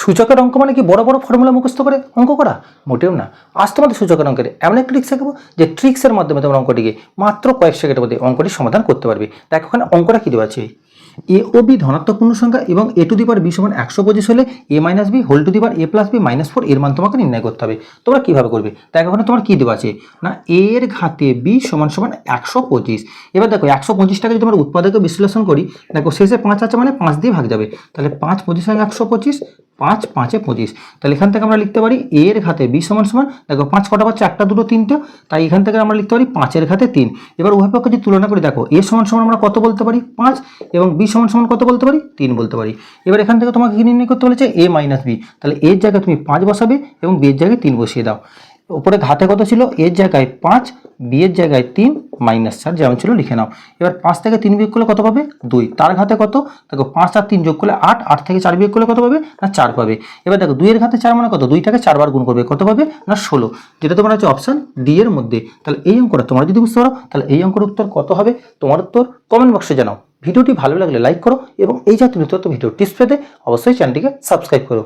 সূচকের অঙ্ক মানে কি বড় বড় ফর্মুলা মুখস্থ করে অঙ্ক করা? মোটেও না। আজ তোমাদের সূচকের অঙ্কের এমন একটা ট্রিক্স শেখাবো যে ট্রিক্সের মাধ্যমে তোমরা অঙ্কটিকে মাত্র কয়েক সেকেন্ডের মধ্যে অঙ্কটি সমাধান করতে পারবে। দেখো ওখানে অঙ্কটা কী দেওয়া আছে? এ ও বি ধনাত্মক পূর্ণ সংখ্যা এবং এ টু দি পার বি সমান একশো পঁচিশ হলে A minus B whole to the power A plus B minus four এর মান তোমাকে নির্ণয় করতে হবে। তোমরা কীভাবে করবে? দেখো ওখানে তোমার কী দেওয়া আছে? না এর ঘাতে বি সমান সমান একশো পঁচিশ। এবার দেখো, একশো পঁচিশটাকে যদি আমরা উৎপাদকে বিশ্লেষণ করি, দেখো শেষে পাঁচ আছে মানে পাঁচ দিয়ে ভাগ যাবে। তাহলে পাঁচ পঁচিশ সঙ্গে একশো পঁচিশ পাঁচ, পাঁচে পঁচিশ। তাহলে এখান থেকে আমরা লিখতে পারি এর ঘাতে বি সমান সমান, দেখো পাঁচ কটা পাচ্ছে, একটা, দুটো, তিনটে, তাই এখান থেকে আমরা লিখতে পারি পাঁচের ঘাতে তিন। এবার উভয় পক্ষে যদি তুলনা করে, দেখো, এ সমান সমান আমরা কত বলতে পারি? পাঁচ, এবং বি সমান সমান কত বলতে পারি? তিন বলতে পারি। এবার এখান থেকে তোমাকে নির্ণয় করতে বলেছে? A minus B. তাহলে এর জায়গায় তুমি পাঁচ বসাবে এবং বি এর জায়গায় তিন বসিয়ে দাও। উপরে ঘাতে কত ছিল? এর জায়গায় পাঁচ বি এর জায়গায় তিন মাইনাস চার, যেমন ছিল, লিখে নাও। এবার পাঁচ থেকে তিন বিয়োগ করলে কত পাবে? দুই। তার ঘাতে কত? দেখো পাঁচ আর তিন যোগ করলে আট আট থেকে চার বিয়োগ করলে কত পাবে? না, চার পাবে। এবার দেখো, দুইয়ের ঘাতে চার মানে কত? দুইটাকে চারবার গুণ করবে, কত পাবে? না, ষোলো। যেটা তোমার হচ্ছে অপশান ডি এর মধ্যে। তাহলে এই অঙ্কটা তোমরা যদি বুঝতে পারো, তাহলে এই অঙ্কের উত্তর কত হবে? তোমার উত্তর কমেন্ট বক্সে জানাও। ভিডিওটি ভালো লাগলে লাইক করো এবং এই জাতীয় নিত্য ভিডিও টিপস পেতে অবশ্যই চ্যানেলটিকে সাবস্ক্রাইব করো।